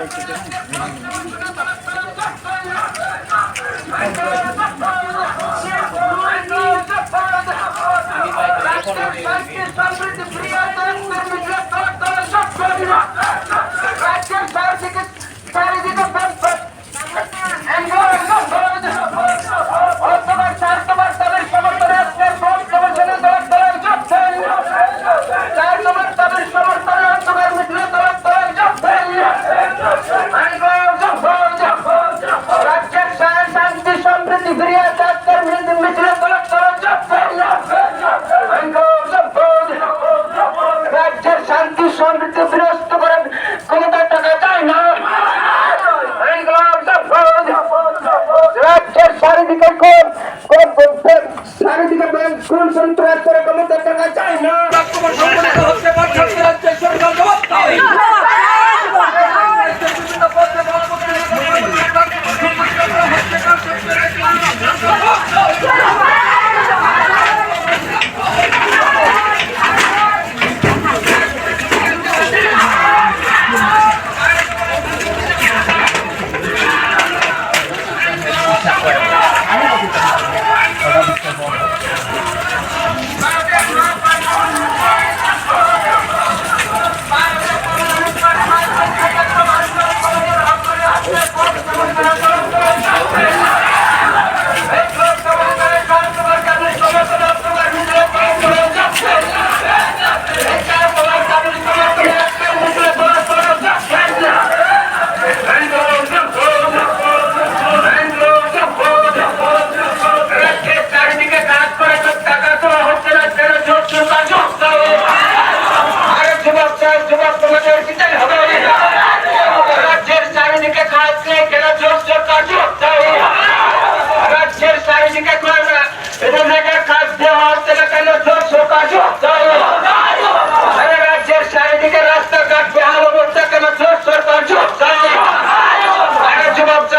Let's get nuestro corazón.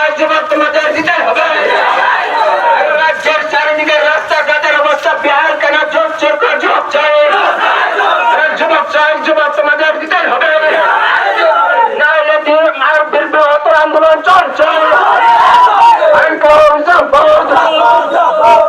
এলাকার যুবক তোমাদের দিতে হবে। রাজ্যের চারিদিকে রাস্তাঘাটের অবস্থা বিহার কেন চোখ চোখ চোখ চাই? যুবক চাই যুবক তোমাদের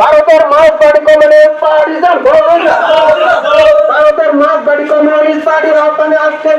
ভারতের মাছ বাড়ি কমানে ভারতের মাছ বাড়ি কমানি আসছে